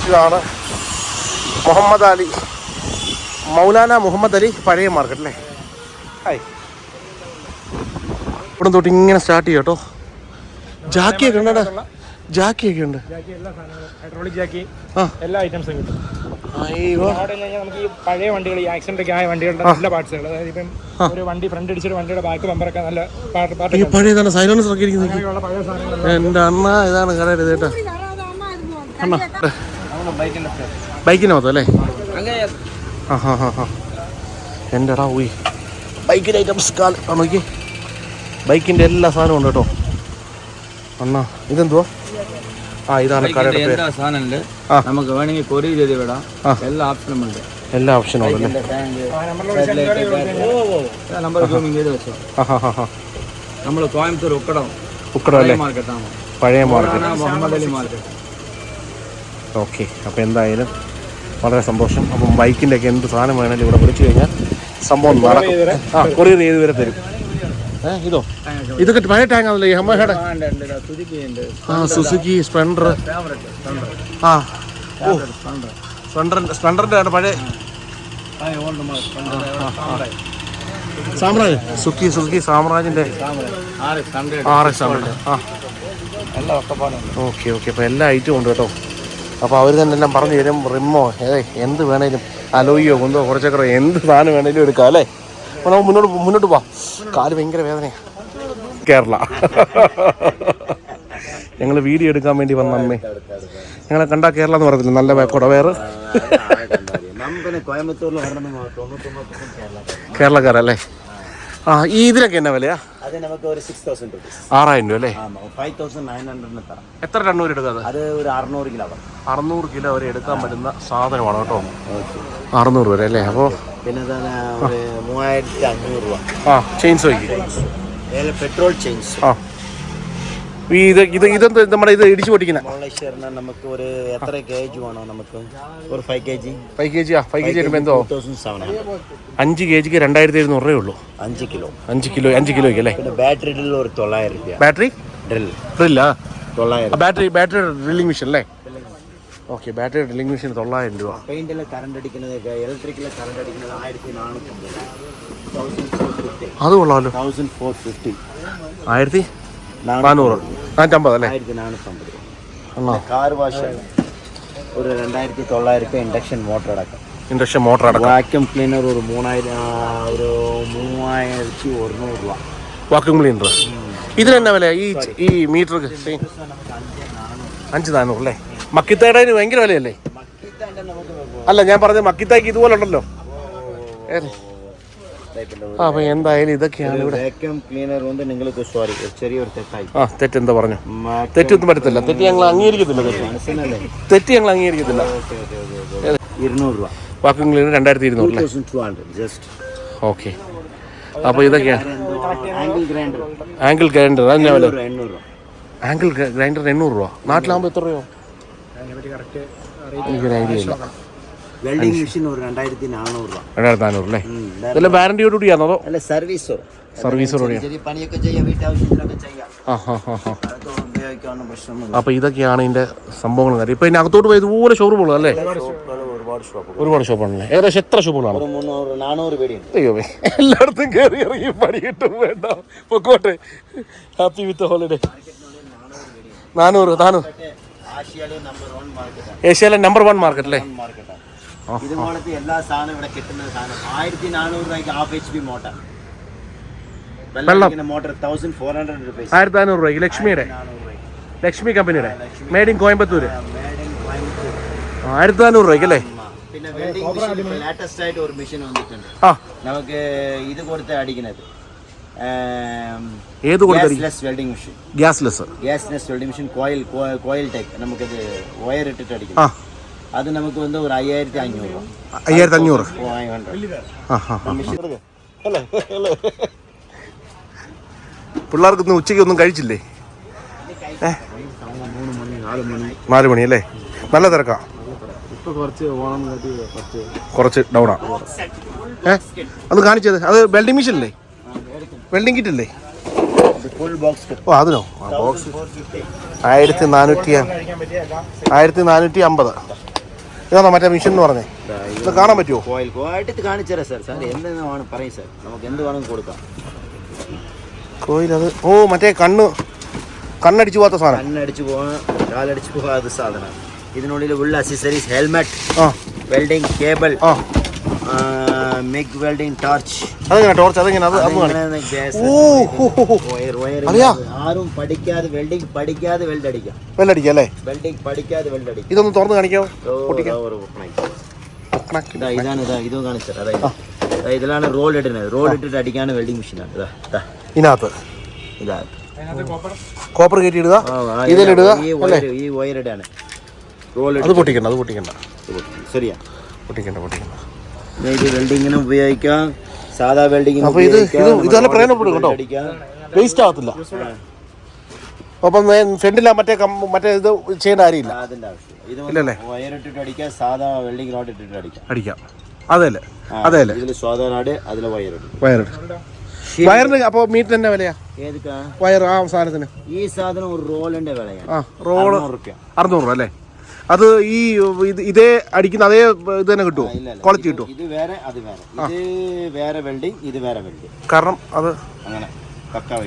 ഇതാണ് മുഹമ്മദ് അലി മൗലാന മുഹമ്മദ് അലി പഴയ മാർക്കറ്റ് അല്ലേ? ഹായ്. ഇവിടെ തൊട്ട് ഇങ്ങനെ സ്റ്റാർട്ട് ചെയ്യാം കേട്ടോ. ജാക്കിയൊക്കെ ഉണ്ടടാ. ജാക്കിയൊക്കെ ഉണ്ട്. ജാക്കി എല്ലാ ഉണ്ടോ ഹൈഡ്രോളിക് ജാക്കി ആ. എല്ലാ ഐറ്റംസും കിട്ടും. നമുക്ക് ഈ പഴയ വണ്ടികൾ ഈ ആക്സിഡന്റ് ഒക്കെ ആയ വണ്ടികളുടെ നല്ല പാർട്സുകൾ അതായത് ഇപ്പം ഒരു വണ്ടി ഫ്രണ്ട് അടിച്ചിട്ട് വണ്ടിയുടെ ബാക്ക് ബമ്പറൊക്കെ നല്ല പാർട്ട് ഈ പാർട്ട് പഴയ സൈലൻസർ ഒക്കെ ഇരിക്കുന്നത് എന്റെ അണ്ണ ഇതാണ് കടയുടെ കേട്ടോ. അണ്ണ ബൈക്കിനകത്തോ അല്ലേ? ആ ഹാ ഹാ പോയി ബൈക്കിന്റെ ഐറ്റംസ് കാൽ നോക്കി. ബൈക്കിന്റെ എല്ലാ സാധനവും ഉണ്ട് കേട്ടോ. അണ്ണാ ഇതെന്തുവാ? ആ ഇതാണ് എല്ലാ സാധനമുണ്ട്. നമുക്ക് വേണമെങ്കിൽ കൊറിയർ ചെയ്ത് വിടാം. എല്ലാ ഓപ്ഷനും ഉണ്ട്. എല്ലാ ഓപ്ഷനും ഉണ്ട് അല്ലേ നമ്പർ ചെയ്ത് വെച്ചോ. നമ്മൾ കോയമ്പത്തൂർ ഉക്കടം. ഉക്കടം അല്ലേ? പഴയ market Muhammad Ali market okay അപ്പോൾ എന്തായാലും വളരെ സന്തോഷം. അപ്പം ബൈക്കിന്റെ ഒക്കെ എന്ത് സാധനം വേണമെങ്കിലും ഇവിടെ വിളിച്ചു കഴിഞ്ഞാൽ സംഭവം നടക്കും. ആ കൊറിയർ ചെയ്ത് വരെ തരും. ഏ ഇതോ? ഇതൊക്കെ പഴയ ടാങ്ക് ആണല്ലേ ഉണ്ട് ആ സുസുക്കി സ്പ്ലെൻഡർ ആ. ഓ. സ്പ്ലെൻഡറിന്റെ സ്പ്ലെൻഡറിന്റെ ആണ് പഴയ. സാമ്രാജ്. സുക്കി സുസുക്കി സാമ്രാജിന്റെ. ആർ എക്സ് ഹൺഡ്രഡ് ആ. Okay okay. അപ്പോൾ എല്ലാ ഐറ്റവും ഉണ്ട് കേട്ടോ. അപ്പോൾ അവർ തന്നെ എല്ലാം പറഞ്ഞു തരും. റിമ്മോ ഏതേ എന്ത് വേണേലും. അലോയിയോ കുന്തോ കുറച്ചൊക്കെ എന്ത് സാധനം വേണേലും എടുക്കാം അല്ലേ? അപ്പോൾ നമുക്ക് മുന്നോട്ട് മുന്നോട്ട് പോവാം. കാൽ ഭയങ്കര വേദനയാണ് കേരള. ഞങ്ങൾ വീഡിയോ എടുക്കാൻ വേണ്ടി വന്ന അമ്മേ. ഞങ്ങളെ കണ്ടാ കേരള എന്ന് പറഞ്ഞില്ല? നല്ല കുടവേറ്. കേരളക്കാരല്ലേ? ആ ഈ ഇതിനൊക്കെ എന്നാ വിലയാ? അത് നമുക്ക് ഒരു സിക്സ് തൗസൻഡ് റുപ്പീസ് ആറായിരം രൂപ അല്ലേ? ഫൈവ് തൗസൻഡ് നയൻ ഹൺഡ്രഡിന് തരാം. എത്ര ടണ്ണൂർ എടുക്കാതെ അത്? ഒരു അറുന്നൂറ് കിലോ വരും. അറുന്നൂറ് കിലോ വരെ എടുക്കാൻ പറ്റുന്ന സാധനമാണ് കേട്ടോ. അറുന്നൂറ് വരെ അല്ലേ? അപ്പോൾ പിന്നെ ഒരു മൂവായിരത്തി അഞ്ഞൂറ് രൂപ. ആ ചെയിൻസ് വയ്ക്കും. പെട്രോൾ ചേഞ്ച് ആ. ഇത് ഇത് ഇതെന്ത് നമ്മുടെ ഇത് ഇടിച്ചു പൊട്ടിക്കുന്ന? നമുക്ക് ഒരു എത്ര കെ ജി വേണോ നമുക്ക്? ഒരു five K G five K G ആ ഫൈവ് കെ ജി വരുമ്പോൾ എന്തോ അഞ്ച് കെ ജിക്ക് രണ്ടായിരത്തി എഴുന്നൂറ് രൂപയേ ഉള്ളൂ. അഞ്ച് കിലോ. അഞ്ച് കിലോ അഞ്ച് കിലോയ്ക്ക് അല്ലേ? പിന്നെ ബാറ്ററി ഡ്രിൽ ഒരു തൊള്ളായിരം രൂപ. ബാറ്ററി? ഡ്രിൽ ഡ്രില്ല തൊള്ളായിരം ബാറ്ററി ബാറ്ററി ഡ്രില്ലിംഗ് മെഷീൻ അല്ലേ? ഓക്കെ ബാറ്ററി ഡ്രില്ലിംഗ് മെഷീൻ തൊള്ളായിരം രൂപ. പെയിന്റിൽ കറണ്ട് അടിക്കുന്നത് ഇലക്ട്രിക്കിൽ കറണ്ട് അടിക്കുന്നത് ആയിരത്തി നാനൂറ്റി അത് കൊള്ളാമല്ലോ തൗസൻഡ് ഫോർ ഫിഫ്റ്റി ആയിരത്തി? നാനൂറ്. നാനൂറ്റമ്പത് അല്ലേ? ആയിരത്തി നാനൂറ്റമ്പത്. കാർ വാഷ് ഒരു രണ്ടായിരത്തി തൊള്ളായിരം രൂപ ഇൻഡക്ഷൻ മോട്ടർ അടക്കം. ഇൻഡക്ഷൻ മോട്ടർ അടക്കം. വാക്യൂം ക്ലീനർ ഒരു മൂന്നായിരം ആ, ഒരു മൂവായിരത്തി ഒരുന്നൂറ് രൂപ. വാക്യൂം ക്ലീനർ ഇതിനെന്നാ വില? ഈ ഈ മീറ്റർ അഞ്ച് നാനൂറ്. അല്ലേ? മക്കിത്തേടതിന് ഭയങ്കര വിലയല്ലേ? അല്ല ഞാൻ പറഞ്ഞത് മക്കിത്തായ്ക്ക് ഇതുപോലെ ഉണ്ടല്ലോ ഏത്? ആ അപ്പൊ എന്തായാലും ഇതൊക്കെയാണ് ഇവിടെ. വാക്യൂം ക്ലീനർ കൊണ്ട് നിങ്ങൾക്ക് സോറി ചെറിയൊരു തെറ്റായി. ആ തെറ്റെന്താ പറഞ്ഞു? തെറ്റൊന്നും പറ്റത്തില്ല. തെറ്റ് ഞങ്ങൾ അംഗീകരിക്കത്തില്ല തെറ്റ്. തെറ്റ് ഞങ്ങൾ അംഗീകരിക്കത്തില്ല. ഓക്കെ ഓക്കെ ഓക്കെ ഓക്കെ ഇരുന്നൂറ് രൂപ. വാക്യൂം ക്ലീനർ രണ്ടായിരത്തി ഇരുന്നൂറ് ജസ്റ്റ് ഓക്കെ. അപ്പോൾ ഇതൊക്കെയാണ് ആംഗിൾ ഗ്രൈൻഡർ ആംഗിൾ ഗ്രൈൻഡർ അതിനാ വില? എണ്ണൂറ് രൂപ ആംഗിൾ ഗ്രൈൻഡർ എണ്ണൂറ് രൂപ. നാട്ടിലാകുമ്പോൾ എത്ര രൂപ അതിനെപ്പറ്റി കറക്റ്റ് എനിക്കൊരു ഐഡിയ ഇല്ല. വെൽഡിംഗ് മെഷീൻ ഒരു രണ്ടായിരത്തി നാനൂറ് രൂപ. രണ്ടായിരത്തി നാനൂറ് അല്ലേ ഇതെല്ലാം വാറണ്ടിയോട് കൂടിയാണോ അതോ? അല്ല സർവീസോ. സർവീസോടുകൂടിയാണ്? ചെറിയ പണിയൊക്കെ ചെയ്യാം വീട്ടാവശ്യത്തിനൊക്കെ ചെയ്യാം. ആ ഹാ ഹാ ഹാ അതൊക്കെ ഉപയോഗിക്കാവുന്ന പ്രശ്നമൊന്നുമില്ല. അപ്പോൾ ഇതൊക്കെയാണ് ഇതിന്റെ സംഭവങ്ങൾ കാര്യം ഇപ്പോൾ ഇതിന് അകത്തോട്ട് പോയത് ഇതുപോലെ ഷോറൂമുകൾ അല്ലേ? ഷോപ്പുകൾ ഒരുപാട് ഒരുപാട് ഷോപ്പാണല്ലേ ഏകദേശം എത്ര ഷോപ്പുകളാണ് ഒരു മുന്നൂറ് നാനൂറ് പേടിയുണ്ട്. അയ്യോവേ എല്ലായിടത്തും കയറി ഇറങ്ങി പണി കിട്ടും വേണ്ട. പൊക്കോട്ടെ. ഹാപ്പി വിത്ത് ഹോളിഡേ നാനൂറ് നാനൂറ്. ഏഷ്യയിലെ നമ്പർ വൺ മാർക്കറ്റ് അല്ലേ? ഇതുപോലത്തെ എല്ലാ സാധനം ഇവിടെ കിട്ടുന്ന സാധനം. ആയിരത്തി നാനൂറ് രൂപയ്ക്ക് ഹാഫ് എച്ച് പി മോട്ടർ. വെള്ളം motor thousand four hundred rupees ആയിരത്തി നാനൂറ് രൂപയ്ക്ക് ലക്ഷ്മിയുടെ. ലക്ഷ്മി കമ്പനിയുടെ. Made in Coimbatore Made in Coimbatore. ആയിരത്തി നാനൂറ് രൂപയ്ക്ക് അല്ലേ? പിന്നെ വെൽഡിംഗ് മെഷീൻ ലേറ്റസ്റ്റ് ആയിട്ട് ഒരു മെഷീൻ വന്നിട്ടുണ്ട്. നമുക്ക് ഇത് കൊടുത്ത് അടിക്കുന്നത്. ഏത് കൊടുത്തടി gasless welding machine gasless gasless welding machine coil coil type നമുക്ക് വയർ ഇട്ടിട്ട് ആ. അത് നമുക്ക് വന്ന് ഒരു അയ്യായിരത്തി അഞ്ഞൂറ് രൂപ അയ്യായിരത്തി അഞ്ഞൂറ് പിള്ളേർക്കൊന്നും ഉച്ചയ്ക്ക് ഒന്നും കഴിച്ചില്ലേ നാല് മണി. അല്ലേ? നല്ല തിരക്കാ. കുറച്ച് ഓണം കാട്ടി കുറച്ച് കുറച്ച് ഡൗണാ ഏ? അത് കാണിച്ചത്. അത് വെൽഡിംഗ് മെഷീൻ അല്ലേ? വെൽഡിംഗ് കിറ്റ് അല്ലേ? ഫുൾ ബോക്സ് ഓ അതിനോ? ബോക്സ് ആയിരത്തി നാനൂറ്റി ആയിരത്തി നാനൂറ്റി അമ്പത്. ഇതാണോ മറ്റേ മിഷൻ എന്ന് പറഞ്ഞേ? ഇത് കാണാൻ പറ്റുമോ കോയിൽ കോയിട്ട് കാണിച്ചു തരാം സാർ. സാർ എന്തെന്ന് വേണം പറയും സാർ. നമുക്ക് എന്ത് വേണമെങ്കിലും കൊടുക്കാം. കോയിൽ അത് ഓ മറ്റേ കണ്ണ് കണ്ണടിച്ചു പോകാത്ത സാധനം. കണ്ണടിച്ച് പോകാൻ കാലടിച്ച് പോകാത്ത സാധനം. ഇതിനുള്ളിൽ ഉള്ള accessories helmet welding welding cable MIG welding torch അതെങ്ങനെ? ടോർച്ച് അതെങ്ങനെ? അത് അത് കാണിക്കും. ഓ ഹോ, ഹോ, ഹോ. അറിയാ? ആരും പഠിക്കാതെ വെൽഡിംഗ് പഠിക്കാതെ വെൽഡ് അടിക്കാം. വെല്ലടിക്കുക അല്ലേ? വെൽഡിംഗ് പഠിക്കാതെ വെൽഡ് അടിക്കാം. ഇതൊന്ന് തുറന്ന് ഓ. ഇതാ ഒരു. ഇതാ ഇതാണ് ഇതാ ഇതും കാണിച്ചത് അതാ ഇത്. ഇതിലാണ് റോൾ ഇടുന്നത്. റോൾ ഇട്ടിട്ട് അടിക്കാണ് വെൽഡിംഗ് മെഷീനാണ് ഇതാ ഇതാ. ഇതിനകത്ത്. ഇതാ. കോപ്പർ കയറ്റി ഇടുക ആ, ആ, ഇതിലിടുക. ഈ വയർ ഈ വയറിടാണ് റോൾ അത് പൊട്ടിക്കണ്ട അത് പൊട്ടിക്കണ്ട. ശരിയാ. പൊട്ടിക്കണ്ട പൊട്ടിക്കണ്ട. ഇത് വെൽഡിങ്ങിനും ഉപയോഗിക്കാം. സാധാ വെൽഡിങ്ങിനും അപ്പോൾ ഇത് ഇത് ഇത് നല്ല പ്രയോജനപ്പെടും കേട്ടോ. വേസ്റ്റ് ആകത്തില്ല. അപ്പം ഫ്രണ്ടില മറ്റേ മറ്റേ ഇത് ചെയ്യേണ്ട കാര്യമില്ല. ഇല്ലല്ലേ? വയർ ഇട്ടിട്ട് അടിക്കാം. സാധാ റോഡ് ഇട്ടിട്ട് അടിക്കാം. അടിക്കാം. അതെല്ലേ? അതെല്ലേ? ഇതിൽ സാധാ നാട് അതിലെ വയറിട്ട് വയർ വയറിന് അപ്പോൾ മീറ്റ് തന്നെ വിലയാ? വയർ ആ സാധനത്തിന്. ഈ സാധനം ഒരു റോളിന്റെ വിലയാണ്. ആ റോൾ അറുന്നൂറ് അല്ലേ? അത് ഈ ഇത് ഇതേ അടിക്കുന്ന അതേ ഇത് തന്നെ കിട്ടുമോ. ക്വാളിറ്റി ഇത് കിട്ടുമോ ഇത് വേറെ അത് വേറെ. ഇത് വേറെ വെൽഡിംഗ് ഇത് വേറെ വെൽഡിംഗ് കാരണം അത് അങ്ങനെ.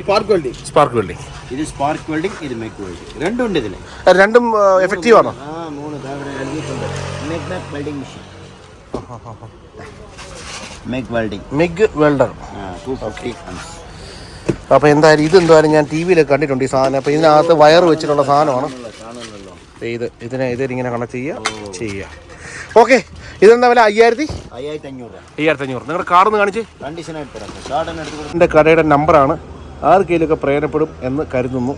സ്പാർക്ക് വെൽഡിംഗ് സ്പാർക്ക് വെൽഡിങ് ഇത് സ്പാർക്ക് വെൽഡിംഗ് ഇത് മെക്ക് വെൽഡിംഗ് രണ്ടും ഉണ്ട് ഇതിൽ രണ്ടും എഫക്റ്റീവ് ആണോ? ആ മൂന്ന്. MIG welding machine MIG welding MIG welder two fifty അപ്പോൾ എന്തായാലും ഇത് എന്തായാലും ഞാൻ ടി വിയിലൊക്കെ കണ്ടിട്ടുണ്ട് ഈ സാധനം. അപ്പോൾ ഇതിനകത്ത് വയർ വെച്ചിട്ടുള്ള സാധനമാണ്. ഇത് ഇതിനെ ഇതിങ്ങനെ കണക്ട് ചെയ്യുക ചെയ്യുക ഓക്കെ ഇതെന്താ വില? അയ്യായിരത്തി? അയ്യായിരത്തി അഞ്ഞൂറ് അയ്യായിരത്തി അഞ്ഞൂറ് നിങ്ങളുടെ കാണിച്ച്. ഷാർട്ട് എടുത്ത് കൊടുക്കും എന്റെ കടയുടെ നമ്പറാണ്. ആർക്കെങ്കിലുമൊക്കെ പ്രയോജനപ്പെടും എന്ന് കരുതുന്നു.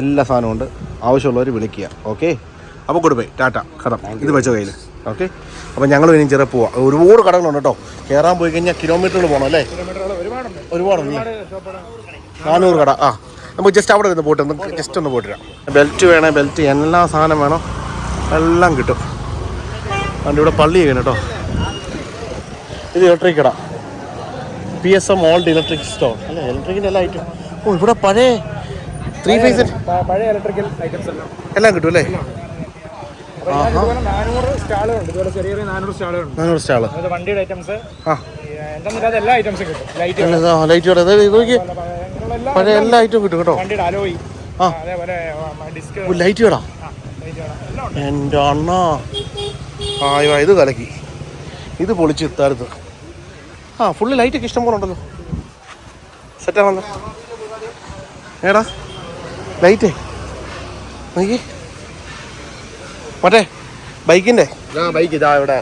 എല്ലാ സാധനവും ഉണ്ട്. ആവശ്യമുള്ളവർ വിളിക്കുക. ഓക്കെ അപ്പോൾ കൊടുപ്പേ ടാറ്റ. കടം. ഇത് വെച്ച കയ്യിൽ ഓക്കെ അപ്പോൾ ഞങ്ങൾ ഇനി ചെറിയ പോവാം. ഒരുപാട് കടകളുണ്ട് കേട്ടോ. കയറാൻ പോയി കഴിഞ്ഞാൽ കിലോമീറ്ററുകൾ പോകണം അല്ലേ? ഒരുപാടുണ്ട്. നാനൂറ് കട. ആ. നമുക്ക് ജസ്റ്റ് അവിടെ നിന്ന് പോയിട്ട് നമുക്ക് ജസ്റ്റ് ഒന്ന് പോയിട്ട് വരാം ബെൽറ്റ് വേണേ ബെൽറ്റ് എല്ലാ സാധനം വേണം. എല്ലാം കിട്ടും. അതുകൊണ്ട് ഇവിടെ പള്ളി ചെയ്യണം കേട്ടോ. ഇത് ഇലക്ട്രിക് കട P S M old electric store അല്ല ഇലക്ട്രിക്കിന്റെ എല്ലാ ഐറ്റം ഓ ഇവിടെ പഴയ ത്രീ ഫേസ് പഴയ ഇലക്ട്രിക്കൽ ഐറ്റംസ് എല്ലാം. എല്ലാം കിട്ടും അല്ലേ? നാനൂറ് സ്റ്റാളുകളുണ്ട്. ഇതുപോലെ ചെറിയ ചെറിയ നാനൂറ് സ്റ്റാളുകളുണ്ട്. നാനൂറ് സ്റ്റാൾ. അതായത് വണ്ടിയുടെ ഐറ്റംസ് എല്ലാ ഐറ്റംസും കിട്ടും. ലൈറ്റ് ലൈറ്റ് പഴയ എല്ലാ ഐറ്റവും കിട്ടും കേട്ടോ. ആ. ലൈറ്റ് കടാ എന്റെ അണ്ണ. ആ ഇത് കലക്കി. ഇത് പൊളിച്ച് എത്താരുത് ആ ഫുള്ള് ലൈറ്റൊക്കെ ഇഷ്ടം പോലെ ഉണ്ടല്ലോ. സെറ്റാണല്ലോ ഏടാ? ലൈറ്റേ നോക്കി മറ്റേ ബൈക്കിന്റെ ആ ബൈക്ക് ഇതാ ഇവിടെ.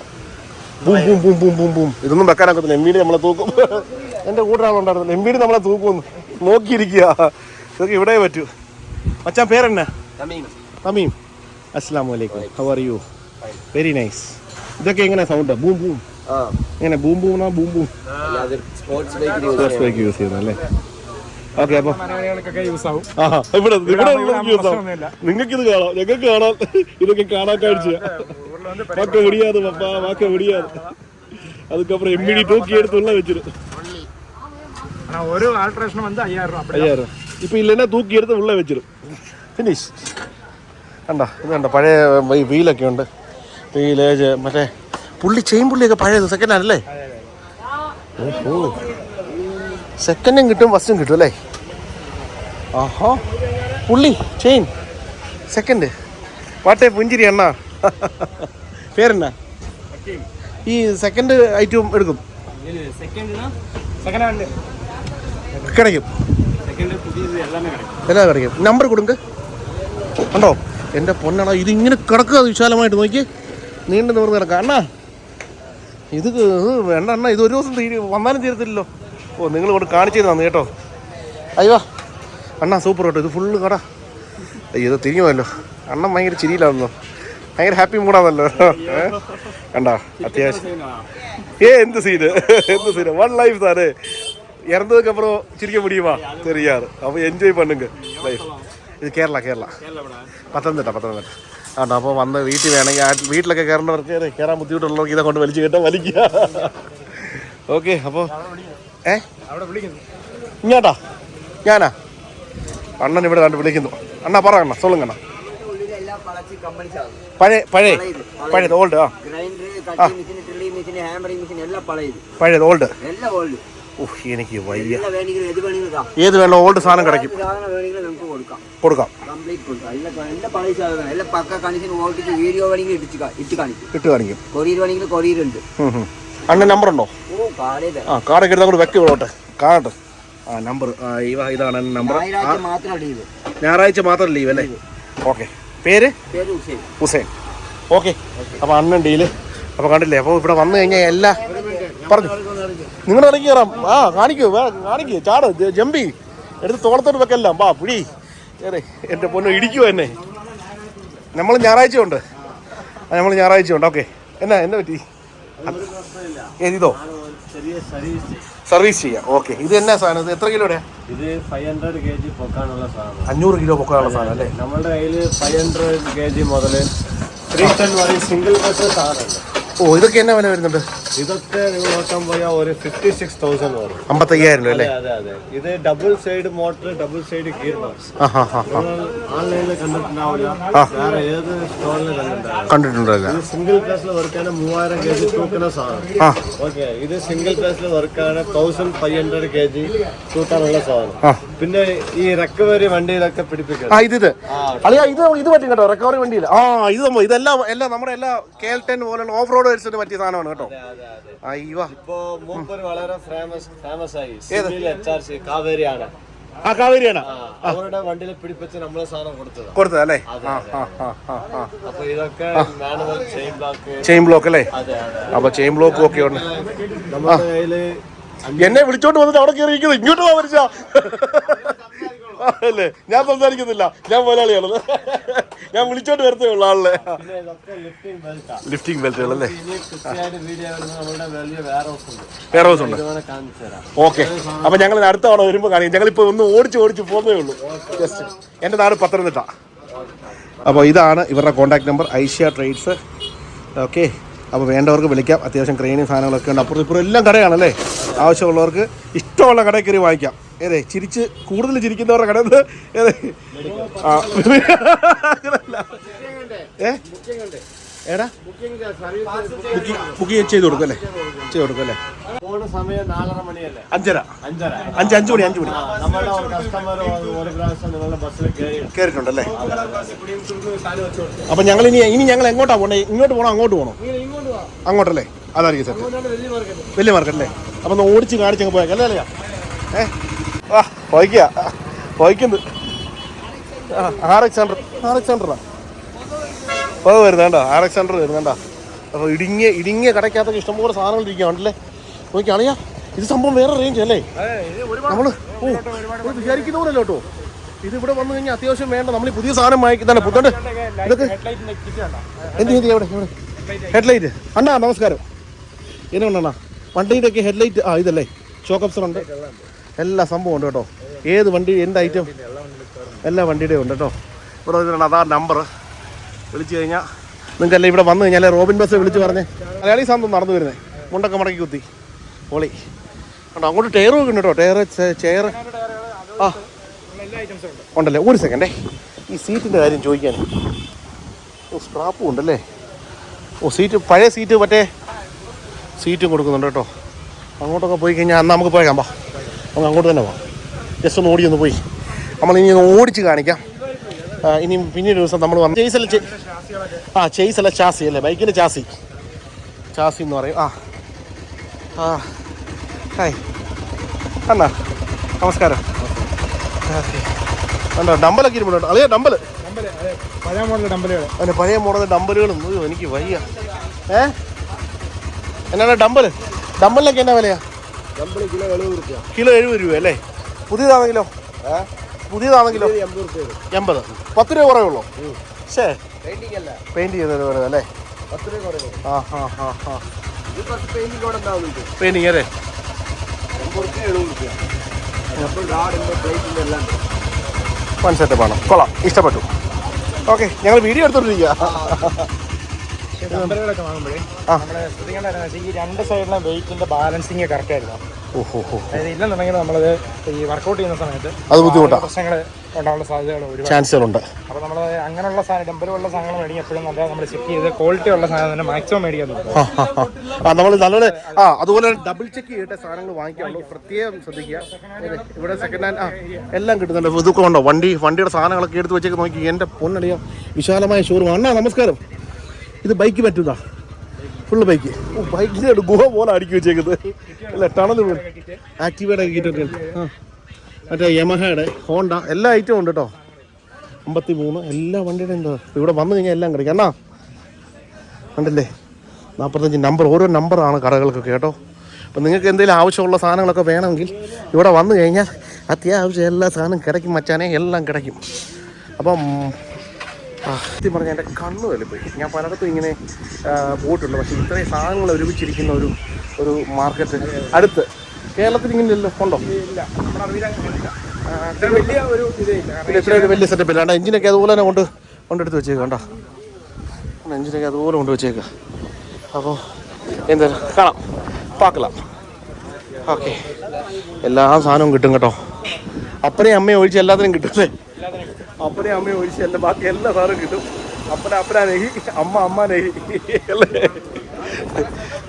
Boom boom boom boom boom boom. ഇതൊന്നും വെക്കാനൊക്കത്തില്ല. എം വീട് നമ്മളെ തൂക്കും. എന്റെ കൂടെ ആളുണ്ടായിരുന്നു എം വീട് നമ്മളെ തൂക്കുമെന്ന്. നോക്കിയിരിക്കുക ഇതൊക്കെ ഇവിടെ പറ്റൂ മച്ചാൻ പേരെന്നാ തമീം അസ്സാം വലൈക്കും how are you very nice ഇതൊക്കെ എങ്ങനെ സൗണ്ട് ബൂം ബൂം എങ്ങനെ boom boom boom boom sports ബൈക്കിൽ സ്പോർട്സ് ബൈക്ക് യൂസ് ചെയ്യുന്നത് അല്ലേ ഓക്കെ അപ്പോൾ മലയാളികൾക്കൊക്കെ യൂസ് ആവും ആഹാ ഇവിടെ ഇവിടെ ഇവിടെ യൂസ് ആവും പ്രശ്നമൊന്നുമില്ല. നിങ്ങൾക്ക് ഇത് കാണാം ഞങ്ങൾക്ക് കാണാം ഇതൊക്കെ കാണാൻ കാഴ്ച വാക്ക முடியாது പപ്പാ വാക്ക முடியாது அதுக்கப்புறம் எம்மிடி தூக்கி எடுத்து உள்ள வச்சிரு ஆனா ஒரு ஆல்ட்ரேஷன் வந்து ஐயாயிரம் ரூபா அப்படி അയ്യായിരം ഇപ്പൊ ഇല്ലെന്നെ തൂക്കി എടുത്ത് ഉള്ള വെച്ചിരും ഫിനിഷ് കണ്ട ഇത് കണ്ട പഴയ ഈ വീലൊക്കെ ഉണ്ട് വീല് ചെ- മറ്റേ പുള്ളി ചെയിൻ പുള്ളിയൊക്കെ പഴയത് സെക്കൻഡ് ആണല്ലേ ഓഹോ സെക്കൻഡും കിട്ടും ഫസ്റ്റും കിട്ടും അല്ലേ ആഹാ പുള്ളി ചെയിൻ സെക്കൻഡ് വാട്ടേ പുഞ്ചിരി അണ്ണ പേരെന്നാ ഈ സെക്കൻഡ് ഐറ്റവും എടുക്കും செகண்ட் ஹேண்ட் കിടക്കും എല്ലാം കിടക്കും നമ്പർ കൊടുക്ക് ഉണ്ടോ എൻ്റെ പൊന്നണ ഇത് ഇങ്ങനെ കിടക്കുക വിശാലമായിട്ട് നോക്കി നീണ്ടു നിവർന്ന് കിടക്കാം അണ്ണാ ഇത് ഇത് വേണ്ട അണ്ണ ഇത് ഒരു ദിവസം തീരെ വന്നാലും തീരത്തില്ലല്ലോ ഓ നിങ്ങൾ കൊണ്ട് കാണിച്ചു തന്നു കേട്ടോ അയ്യോ അണ്ണാ സൂപ്പർ കേട്ടോ ഇത് ഫുള്ള് കട അയ്യോ ഇത് തിരിഞ്ഞു പോയല്ലോ അണ്ണൻ ഭയങ്കര ചിരിയിലാണല്ലോ ഭയങ്കര ഹാപ്പി മൂടാണല്ലോ ഏ? കണ്ടാ അത്യാവശ്യം ஏ எந்த சீனு எந்த சீனு ஒன் லைஃப் தானே இறந்ததுக்கு அப்புறம் சிரிக்க முடியுமா தெரியாது அப்போ என்ஜாய் பண்ணுங்க லைஃப் ഇത് കേരള കേരള. പത്തനംതിട്ട പത്തനംതിട്ട. ആണോ അപ്പോൾ വന്ന് വീട്ടിൽ വേണമെങ്കിൽ വീട്ടിലൊക്കെ കയറേണ്ടവർക്ക് കയറാൻ ബുദ്ധിമുട്ടുള്ളവർക്ക് ഇതൊക്കെ കൊണ്ട് വലിച്ചു കേട്ടാൽ വലിക്ക ഓക്കെ അപ്പോൾ ഏ? ഇങ്ങോട്ടാ. ഞാനാ? അണ്ണൻ ഇവിടെ കണ്ട് വിളിക്കുന്നു. അണ്ണാ പറ അണ്ണ സോളും അണ്ണ. പഴയ പഴയ. പഴയത് ഓൾഡ് ആ. പഴയത്. ഓൾഡ് എല്ലാം ഓൾഡ് എനിക്ക് വയ്യ. ഏത് വേണം ഓൾഡ് സാധനം കിടക്കും. കൊടുക്കാം. ഇട്ട് കാണിക്കും. അണ്ണൻ നമ്പർ ഉണ്ടോ? ആ കാർഡ് ഒക്കെ അങ്ങോട്ട് വെക്കി വിടോട്ടെ കാണട്ടെ ആ നമ്പർ ഇതാണ് നമ്പർ ഞായറാഴ്ച മാത്രം ലീവ്. അല്ലേ? ഓക്കെ പേര്? ഹുസൈൻ. ഓക്കെ അപ്പോൾ അണ്ണൻ ഡീൽ അപ്പോൾ കണ്ടില്ലേ? അപ്പോൾ ഇവിടെ വന്നു കഴിഞ്ഞാൽ എല്ലാ പറഞ്ഞു. നിങ്ങൾ ഇടയ്ക്ക് കയറാം ആ കാണിക്കൂ കാണിക്കൂ. ചാട് ജമ്പി. എടുത്ത് തോളത്തോട്ട് വെക്കെല്ലാം. വാ പുഴി ഏറെ എന്റെ പൊന്നു ഇടിക്കുമോ എന്നെ? നമ്മൾ ഞായറാഴ്ച ഉണ്ട്. നമ്മൾ ഞായറാഴ്ച ഉണ്ട്. ഓക്കെ. എന്നാ എന്നെ പറ്റി? ഏതിതോ? സർവീസ് ചെയ്യാം. ഓക്കെ. ഇത് എന്നാ സാധനം? ഇത് എത്ര കിലോ ഇത് ഫൈവ് ഹൺഡ്രഡ് കെ ജി പൊക്കാനുള്ള സാധനം. അഞ്ഞൂറ് കിലോ പൊക്കാനുള്ള സാധനം അല്ലേ? നമ്മുടെ കയ്യിൽ ഫൈവ് ഹൺഡ്രഡ് കെ ജി മുതൽ ത്രീ വരെ സിംഗിൾ ബസ് സാധനമുണ്ട്. ഓ ഇതൊക്കെ എന്നാ വില വരുന്നുണ്ട്? ഇതൊക്കെ നിങ്ങൾ നോക്കാൻ പോയാൽ ഒരു ഫിഫ്റ്റി സിക്സ് തൗസൻഡ് വരും. അമ്പത്തയ്യായിരം അല്ലേ? അതെ അതെ ഇത് double side motor double side gear box ഓൺലൈനിൽ കണ്ടിട്ടുണ്ടാവില്ല. വേറെ ഏത് സ്റ്റോറിൽ കണ്ടിട്ടുണ്ടാവില്ല. കണ്ടിട്ടുണ്ടല്ലോ ഇത് സിംഗിൾ പ്ലേസിൽ വർക്കാണ് മൂവായിരം കെ ജി തൂക്കുന്ന സാധനം. ഓക്കെ ഇത് സിംഗിൾ പ്ലേസിൽ വർക്കാണ് thousand five hundred K G തൂക്കാനുള്ള സാധനം. പിന്നെ ഈ റിക്കവറി വണ്ടിയിലൊക്കെ പിടിപ്പിക്കണം ആ ഇത് ഇത്. അളിയാ ഇത് ഇത് പറ്റും കേട്ടോ റിക്കവറി വണ്ടിയിൽ ആ ഇത് ഇതെല്ലാം എല്ലാം നമ്മുടെ എല്ലാ കെ എൽ ടെൻ പോലുള്ള ഓഫ് റോഡ് വെച്ചിട്ട് പറ്റിയ സാധനമാണ് കേട്ടോ. അയ്യോ. ഇപ്പോ മൂപ്പർ വളരെ ഫേമസ് ഫേമസ് ആയി. സിവിൽ എച്ച് ആർ സി കാവേരിയാണ്. ആ കാവേരിയാണ്. ആ, അവരുടെ വണ്ടിയിൽ പിടിപ്പിച്ച് നമ്മളെ സാധനം കൊടുത്തത്. കൊടുത്തതല്ലേ ആ ആ ആ ആ ആ. അപ്പൊ ഇതൊക്കെ മാനുവൽ ചെയിൻ ബ്ലോക്ക് അല്ലേ? അപ്പൊ ചെയിൻ ബ്ലോക്ക് ഒക്കെ ഉണ്ട്. എന്നെ വിളിച്ചോണ്ട് വന്നിട്ട് അവിടെ കയറി ഇരിക്കുന്നത് ഇങ്ങോട്ട് പോവാ അല്ലേ? ഞാൻ സംസാരിക്കുന്നില്ല. ഞാൻ മലയാളിയാണ് ഞാൻ വിളിച്ചോണ്ട് വരത്തേ ഉള്ള ആളല്ലേ ലിഫ്റ്റിംഗ് ബെൽറ്റ് അല്ലേ? വേറെ ഹൗസ് ഉണ്ട്. ഓക്കെ അപ്പൊ ഞങ്ങൾ അടുത്ത തവണ വരുമ്പോൾ കാണിക്കും. ഞങ്ങളിപ്പോ ഒന്ന് ഓടിച്ച് ഓടിച്ച് പോകുന്നേ ഉള്ളൂ. ജസ്റ്റ് എന്റെ നാട് പത്തനംതിട്ട. അപ്പോൾ ഇതാണ് ഇവരുടെ contact number Aishya trades okay അപ്പോൾ വേണ്ടവർക്ക് വിളിക്കാം. അത്യാവശ്യം ക്രെയിനും സാധനങ്ങളൊക്കെ ഉണ്ട്. അപ്പുറം ഇപ്പുറം എല്ലാം കടയാണല്ലേ ആവശ്യമുള്ളവർക്ക് ഇഷ്ടമുള്ള കടയിൽ കയറി വാങ്ങിക്കാം. ഏതേ ചിരിച്ച് കൂടുതൽ ചിരിക്കുന്നവരുടെ കടന്ന് ഏതെ ആ. ഏ? ഏടാ? ബുക്കിംഗ് ചെയ്ത് കൊടുക്കും അല്ലേ? ചെയ്ത് കൊടുക്കും അല്ലേ? പോണ സമയം നാലര മണിയല്ലേ? അഞ്ചര. അഞ്ചര. അഞ്ച് അഞ്ച് മണി അഞ്ച് മണി. നമ്മുടെ ഒരു കസ്റ്റമർ ഒരു പ്രാവശ്യം നിങ്ങളുടെ ബസ്സിൽ കയറിയിട്ടുണ്ടല്ലേ അപ്പൊ ഞങ്ങൾ ഇനി ഇനി ഞങ്ങൾ എങ്ങോട്ടാ പോണേ? ഇങ്ങോട്ട് പോണോ അങ്ങോട്ട് പോണോ? അങ്ങോട്ടല്ലേ? അതായിരിക്കും സെറ്റ് വലിയ മാർക്കറ്റ് അല്ലേ? അപ്പൊ ഒന്ന് ഓടിച്ച് കാണിച്ചങ്ങ് പോയാൽ അല്ലേ ഏഹ് ആ പോയിക്കുക പോയിക്കുന്നു R X hundred R X ഹൺഡ്രഡാ അപ്പോൾ ആർ എക്സ് ഹൺഡ്രഡ് വരുന്നേണ്ട. അപ്പോൾ ഇടുങ്ങിയ ഇടുങ്ങിയ കടയ്ക്കകത്തൊക്കെ ഇഷ്ടംപോലെ സാധനങ്ങൾ ഇരിക്കുകയാണല്ലേ നോക്കി അറിയാം ഇത് സംഭവം വേറെ റേഞ്ച് അല്ലേ? നമ്മൾ ഓ വിചാരിക്കുന്ന പോലെ കേട്ടോ? ഇത് ഇവിടെ വന്നു കഴിഞ്ഞാൽ അത്യാവശ്യം വേണ്ട. നമ്മൾ പുതിയ സാധനം വാങ്ങിക്കുന്നതാണ്. പുത്തണ്ട് ഇതൊക്കെ എന്ത് ചെയ്തി എവിടെ? എവിടെ? ഹെഡ്ലൈറ്റ്. അണ്ണാ നമസ്കാരം. എന്നുകൊണ്ടാ വണ്ടിയുടെ ഒക്കെ ഹെഡ്ലൈറ്റ് ആ ഇതല്ലേ. ഷോക്ക് അപ്സർ ഉണ്ട്. എല്ലാ സംഭവം ഉണ്ട് കേട്ടോ. ഏത് വണ്ടി എന്ത് ഐറ്റം എല്ലാ വണ്ടിയുടെയും ഉണ്ട് കേട്ടോ. ഇവിടെ അതാ നമ്പർ വിളിച്ചു കഴിഞ്ഞാൽ നിങ്ങൾക്കല്ലേ ഇവിടെ വന്നു കഴിഞ്ഞാൽ റോബിൻ ബസ് വിളിച്ച് പറഞ്ഞേ? മലയാളി സാധനം നടന്നു വരുന്നത് മുണ്ടൊക്കെ മടക്കി കുത്തി. പൊളി. ഉണ്ടോ അങ്ങോട്ട് ടയർ ഒക്കെ ഉണ്ട് കേട്ടോ. ടയർ ചെയർ ആ. ഉണ്ടല്ലേ? ഒരു സെക്കൻഡേ ഈ സീറ്റിന്റെ കാര്യം ചോദിക്കാൻ. ഓ സ്ട്രാപ്പും ഉണ്ടല്ലേ? ഓ സീറ്റ് പഴയ സീറ്റ് മറ്റേ സീറ്റും കൊടുക്കുന്നുണ്ട് കേട്ടോ. അങ്ങോട്ടൊക്കെ പോയി കഴിഞ്ഞാൽ അന്ന് നമുക്ക് പോയേക്കാം പാ നമുക്ക് അങ്ങോട്ട് തന്നെ പോവാം ജസ്റ്റ് ഒന്ന് ഓടി ഒന്ന് പോയി. നമ്മൾ ഇനി ഒന്ന് ഓടിച്ച് കാണിക്കാം. ഇനി പിന്നീട് ദിവസം നമ്മൾ വന്ന് ചേസ് അല്ല ആ ചേസ് അല്ല ചാസി അല്ലേ? ബൈക്കിന്റെ ചാസി ചാസി എന്ന് പറയും. ആ. ആ. ഹായ് അണ്ണാ നമസ്കാരം. അല്ല ഡമ്പലൊക്കെ ഇരുമ്പുണ്ട് അളിയ ഡമ്പൽ പഴയ മോഡൽ ഡമ്പലുകൾ അല്ല പഴയ മോഡൽ ഡമ്പലുകളും എനിക്ക് വയ്യ. ഏ? എന്നാണ് ഡമ്പൽ ഡമ്പലിനൊക്കെ എന്നാ കിലോ എഴുപത് റുപ്യ കിലോ എഴുപത് രൂപ അല്ലേ? പുതിയതാണെങ്കിലോ? പുതിയതാണെങ്കിലോ? എൺപത് പത്ത് രൂപ കുറവുള്ളൂ ശേ അല്ല. പെയിന്റ് ചെയ്തത് പോലെ അല്ലേ? ആ ഹാ ഹാ ഹാ പെയിന്റിങ് അല്ലേ. വൺ സെറ്റപ്പാണ് കൊള്ളാം. ഇഷ്ടപ്പെട്ടു. ഓക്കെ ഞങ്ങൾ വീഡിയോ എടുത്തോണ്ടിരിക്കുക ഈ രണ്ട് സൈഡിലെ വെയിറ്റിന്റെ ബാലൻസിങ് കറക്റ്റ് ആയിരുന്നു. ഓഹോ ഹോ അതായത് ഇല്ലെന്നുണ്ടെങ്കിൽ നമ്മളത് ഈ വർക്കൗട്ട് ചെയ്യുന്ന സമയത്ത് അത് ബുദ്ധിമുട്ടാണ് പ്രശ്നങ്ങൾ ഉണ്ടാവാനുള്ള സാധ്യതകൾ ഒരു ചാൻസുകളുണ്ട് അപ്പോൾ നമ്മൾ അങ്ങനെയുള്ള സാധനം ഡമ്പലുള്ള സാധനങ്ങൾ മേടിക്കും എപ്പോഴും നല്ല നമ്മൾ ചെക്ക് ചെയ്ത് ക്വാളിറ്റി ഉള്ള സാധനം തന്നെ മാക്സിമം മേടിക്കാൻ നമ്മൾ നല്ലപോലെ ആ അതുപോലെ ഡബിൾ ചെക്ക് ചെയ്തിട്ട് സാധനങ്ങൾ വാങ്ങിക്കാവുള്ളൂ. പ്രത്യേകം ശ്രദ്ധിക്കുക. ഇവിടെ സെക്കൻഡ് ഹാൻഡ് ആ എല്ലാം കിട്ടുന്നുണ്ട്. ഇതൊക്കെ ഉണ്ടോ? വണ്ടി വണ്ടിയുടെ സാധനങ്ങളൊക്കെ എടുത്ത് വെച്ചേക്ക് നോക്കി. എന്റെ പൊന്നടിയ വിശാലമായ ഷോറൂം അണ്ണാ നമസ്കാരം. ഇത് ബൈക്ക് പറ്റുന്നതാ ഫുള്ള് ബൈക്ക് ഓ ഗുഹ പോലെ അടുക്കി വെച്ചേക്കുന്നത്. അല്ല ടണൽ ആക്റ്റീവയുടെ കിറ്റൊക്കെ. ആ. മറ്റേ യമഹയുടെ ഹോണ്ട എല്ലാ ഐറ്റവും ഉണ്ട് കേട്ടോ അമ്പത്തി മൂന്ന് എല്ലാ വണ്ടിയുടെ ഉണ്ട് ഇവിടെ വന്നു കഴിഞ്ഞാൽ എല്ലാം കിടക്കും. എന്നാ കണ്ടില്ലേ? നാൽപ്പത്തഞ്ച് നമ്പർ ഓരോ നമ്പറാണ് കടകൾക്കൊക്കെ കേട്ടോ. അപ്പം നിങ്ങൾക്ക് എന്തെങ്കിലും ആവശ്യമുള്ള സാധനങ്ങളൊക്കെ വേണമെങ്കിൽ ഇവിടെ വന്നു കഴിഞ്ഞാൽ അത്യാവശ്യം എല്ലാ സാധനവും കിടക്കും മച്ചാനെ എല്ലാം കിടക്കും. അപ്പം സത്യം പറഞ്ഞാൽ എന്റെ കണ്ണ് പോയി. ഞാൻ പലയിടത്തും ഇങ്ങനെ പോയിട്ടുണ്ട്. പക്ഷേ ഇത്രയും സാധനങ്ങൾ ഒരുമിച്ചിരിക്കുന്ന ഒരു ഒരു മാർക്കറ്റ് അടുത്ത്. കേരളത്തിൽ ഇങ്ങനെ ഉണ്ടോ? ഇല്ല ഇത്ര ഒരു ഇല്ല. വലിയ സെറ്റപ്പ് ഇല്ലാണ്ട് എഞ്ചിനൊക്കെ അതുപോലെ തന്നെ കൊണ്ട് കൊണ്ടെടുത്ത് വെച്ചേക്കാം കേട്ടോ എഞ്ചിനൊക്കെ അതുപോലെ കൊണ്ട് വെച്ചേക്കാം. അപ്പോൾ എന്തായാലും കാണാം. പാക്കലാം. ഓക്കെ. എല്ലാ സാധനവും കിട്ടും കേട്ടോ. അപ്പനെയും അമ്മയും ഒഴിച്ച് എല്ലാത്തിനും കിട്ടും അല്ലേ? അപ്പനെയും അമ്മയും ഒഴിച്ച് എല്ലാ ബാക്കി എല്ലാ സാറും കിട്ടും. അപ്പന അപ്പനാ നെഹി അമ്മ അമ്മ നെഹി അല്ലേ?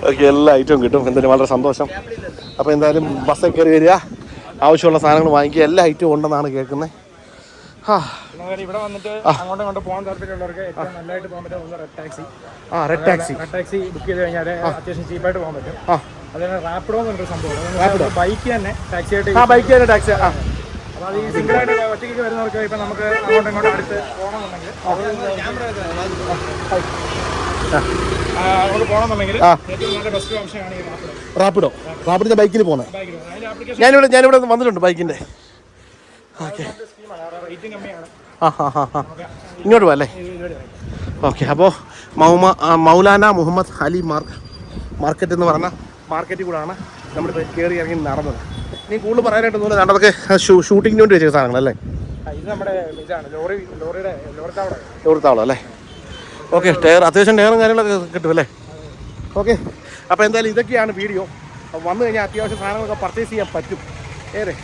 ഓക്കെ എല്ലാ ഐറ്റവും കിട്ടും. എന്തായാലും വളരെ സന്തോഷം. അപ്പോൾ എന്തായാലും ബസ്സിൽ കയറി വരിക. ആവശ്യമുള്ള സാധനങ്ങൾ വാങ്ങിക്കുക. എല്ലാ ഐറ്റവും ഉണ്ടെന്നാണ് കേൾക്കുന്നത് ഇവിടെ വന്നിട്ട് അങ്ങോട്ടും ഇങ്ങോട്ടും പോകാൻ താല്പര്യമുള്ളവർക്ക് ഏറ്റവും നല്ലതായിട്ട് പോകാൻ പറ്റുന്ന ഒന്ന് റെഡ് ടാക്സി ആ red taxi red taxi book ചെയ്ത് കഴിഞ്ഞാൽ അത്യാവശ്യം ചീപ്പായിട്ട് പോകാൻ പറ്റും. അതുപോലെ റാപ്പിഡോ എന്നൊരു സംഭവം ബൈക്ക് തന്നെ ടാക്സി ആയിട്ട് ആ ബൈക്ക് തന്നെ ടാക്സി ആ. അത് ഈ ഒറ്റയ്ക്ക് വരുന്നവർക്ക് ഇപ്പം നമുക്ക് അങ്ങോട്ടും ഇങ്ങോട്ടും അടുത്ത് പോകണമെന്നുണ്ടെങ്കിൽ ആ, അങ്ങോട്ട് പോകണമെന്നുണ്ടെങ്കിൽ ആ. ഏറ്റവും നല്ല ബെസ്റ്റ് ഓപ്ഷനാണ് ഈ റാപ്പിഡോ റാപ്പിഡോ റാപ്പിഡിന്റെ ബൈക്കിൽ പോകുന്നത് ആപ്ലിക്കേഷൻ ഞാനിവിടെ ഞാനിവിടെ വന്നിട്ടുണ്ട് ബൈക്കിന്റെ റേറ്റിംഗ് കമ്മിയാണ്. ആ ഹാ ഹാ ഹാ ഇങ്ങോട്ട് ഇതുവരെ ഓക്കെ അപ്പോ മൗമ മൗലാന മുഹമ്മദ് അലി മാർക്ക് മാർക്കറ്റ് എന്ന് പറഞ്ഞ മാർക്കറ്റിൽ കൂടാണ് നമ്മുടെ കയറി ഇറങ്ങി നടന്നത്. നീ കൂടുതൽ പറയാനായിട്ട് തോന്നുന്നു ഷൂ ഷൂട്ടിങ്ങിന് വേണ്ടി വെച്ച സാധനങ്ങളല്ലേ? ഇത് നമ്മുടെ ഇതാണ് ലോറി ലോറിയുടെ ലോറി താവളം ഇവിടുത്തെ അല്ലേ? ഓക്കെ ടയർ അത്യാവശ്യം ടയറും കാര്യങ്ങളൊക്കെ കിട്ടും അല്ലേ? ഓക്കെ അപ്പോൾ എന്തായാലും ഇതൊക്കെയാണ് വീഡിയോ. വന്നു കഴിഞ്ഞാൽ അത്യാവശ്യം സാധനങ്ങളൊക്കെ പർച്ചേസ് ചെയ്യാൻ പറ്റും. ഏറെ.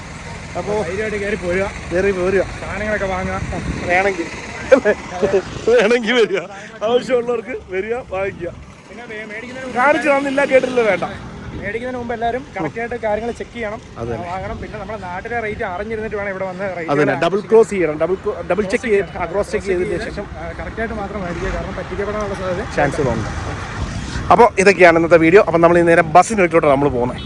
അപ്പോൾ കയറി പോരുക. കയറി പോരുക. സാധനങ്ങളൊക്കെ വാങ്ങുക. വേണമെങ്കിൽ. വേണമെങ്കിൽ വരിക. ആവശ്യമുള്ളവർക്ക് വരിക വാങ്ങിക്കുക. കാണിച്ചു തന്നില്ല കേട്ടില്ല വേണ്ട. മേടിക്കുന്നതിന് മുമ്പ് എല്ലാവരും കറക്റ്റ് ആയിട്ട് കാര്യങ്ങൾ ചെക്ക് ചെയ്യണം. വാങ്ങണം. പിന്നെ നമ്മുടെ നാട്ടിലെ റേറ്റ് അറിഞ്ഞിരുന്നിട്ട് വേണം ഇവിടെ വന്ന് ഡബിൾ ക്രോസ് ചെയ്യണം. ഡബിൾ ഡബിൾ ചെക്ക് ചെയ്ത് ക്രോസ് ചെക്ക് ചെയ്തതിന് ശേഷം കറക്റ്റ് ആയിട്ട് മാത്രം കാരണം പറ്റിക്കപ്പെടാനുള്ള സാധ്യത ചാൻസുകളുണ്ട് അപ്പോൾ ഇതൊക്കെയാണ് ഇന്നത്തെ വീഡിയോ അപ്പം നമ്മൾ ഈ നേരെ ബസ്സിന് വീട്ടിലോട്ടാണ് നമ്മൾ പോകുന്നത്.